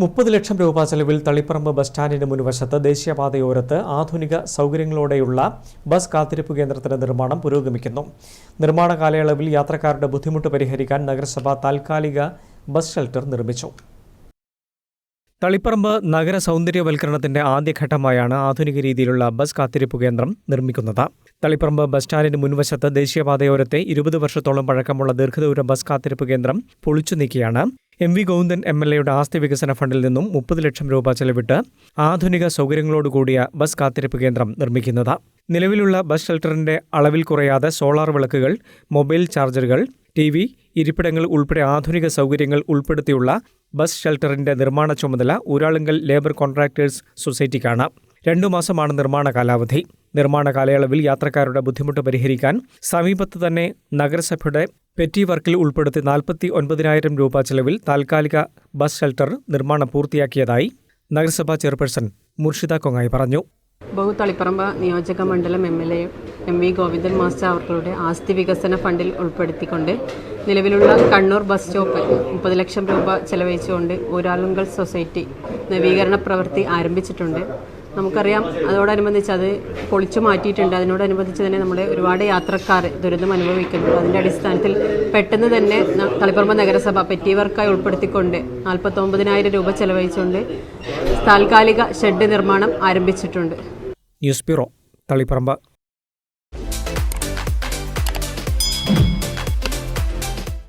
മുപ്പത് ലക്ഷം രൂപ ചെലവിൽ തളിപ്പറമ്പ് ബസ് സ്റ്റാൻഡിന് മുൻവശത്ത് ദേശീയപാതയോരത്ത് ആധുനിക സൗകര്യങ്ങളോടെയുള്ള ബസ് കാത്തിരിപ്പ് കേന്ദ്രത്തിന്റെ നിർമ്മാണം പുരോഗമിക്കുന്നു. നിർമ്മാണ കാലയളവിൽ യാത്രക്കാരുടെ ബുദ്ധിമുട്ട് പരിഹരിക്കാൻ നഗരസഭ താൽക്കാലിക ബസ് ഷെൽട്ടർ നിർമ്മിച്ചു. തളിപ്പറമ്പ് നഗര സൗന്ദര്യവൽക്കരണത്തിന്റെ ആദ്യഘട്ടമായാണ് ആധുനിക രീതിയിലുള്ള ബസ് കാത്തിരിപ്പ് കേന്ദ്രം നിർമ്മിക്കുന്നത്. തളിപ്പറമ്പ് ബസ് സ്റ്റാൻഡിന് മുൻവശത്ത് ദേശീയപാതയോരത്തെ ഇരുപത് വർഷത്തോളം പഴക്കമുള്ള ദീർഘദൂര ബസ് കാത്തിരിപ്പ് കേന്ദ്രം പൊളിച്ചു നീക്കിയാണ്. M V Govindan M L എയുടെ ആസ്തി വികസന ഫണ്ടിൽ നിന്നും മുപ്പത് ലക്ഷം രൂപ ചെലവിട്ട് ആധുനിക സൗകര്യങ്ങളോടുകൂടിയ ബസ് കാത്തിരിപ്പ് കേന്ദ്രം നിർമ്മിക്കുന്നത്. നിലവിലുള്ള ബസ് ഷെൽട്ടറിന്റെ അളവിൽ കുറയാതെ സോളാർ വിളക്കുകൾ മൊബൈൽ ചാർജറുകൾ ടി വി ഇരിപ്പിടങ്ങൾ ഉൾപ്പെടെ ആധുനിക സൗകര്യങ്ങൾ ഉൾപ്പെടുത്തിയുള്ള ബസ് ഷെൽട്ടറിന്റെ നിർമ്മാണ ചുമതല ഊരാളുങ്കൽ ലേബർ കോൺട്രാക്ടേഴ്സ് സൊസൈറ്റിക്കാണ്. രണ്ടു മാസമാണ് നിർമ്മാണ കാലാവധി. നിർമ്മാണ കാലയളവിൽ യാത്രക്കാരുടെ ബുദ്ധിമുട്ട് പരിഹരിക്കാൻ സമീപത്ത് തന്നെ നഗരസഭയുടെ പെറ്റി വർക്കിൽ ഉൾപ്പെടുത്തി നാൽപ്പത്തി ഒൻപതിനായിരം രൂപ ചെലവിൽ താൽക്കാലിക ബസ് ഷെൽട്ടർ നിർമ്മാണം പൂർത്തിയാക്കിയതായി നഗരസഭാ ചെയർപേഴ്സൺ മുർഷിദ കൊങ്ങായി പറഞ്ഞു. ബഹുതളിപ്പറമ്പ് നിയോജക മണ്ഡലം M L A M V Govindan master അവർക്കളുടെ ആസ്തി വികസന ഫണ്ടിൽ ഉൾപ്പെടുത്തിക്കൊണ്ട് നിലവിലുള്ള കണ്ണൂർ ബസ് സ്റ്റോപ്പ് മുപ്പത് ലക്ഷം രൂപ ചെലവഴിച്ചുകൊണ്ട് ഊരാളുങ്കൽ സൊസൈറ്റി നവീകരണ പ്രവൃത്തി ആരംഭിച്ചിട്ടുണ്ട്. നമുക്കറിയാം. അതോടനുബന്ധിച്ച് അത് പൊളിച്ചു മാറ്റിയിട്ടുണ്ട്. അതിനോടനുബന്ധിച്ച് തന്നെ നമ്മുടെ ഒരുപാട് യാത്രക്കാർ ദുരിതം അനുഭവിക്കുന്നുണ്ട്. അതിന്റെ അടിസ്ഥാനത്തിൽ പെട്ടെന്ന് തന്നെ തളിപ്പറമ്പ് നഗരസഭ പെറ്റീവർക്കായി ഉൾപ്പെടുത്തിക്കൊണ്ട് നാൽപ്പത്തൊമ്പതിനായിരം രൂപ ചെലവഴിച്ചുകൊണ്ട് താൽക്കാലിക ഷെഡ് നിർമ്മാണം ആരംഭിച്ചിട്ടുണ്ട്. News bureau Taliparamba.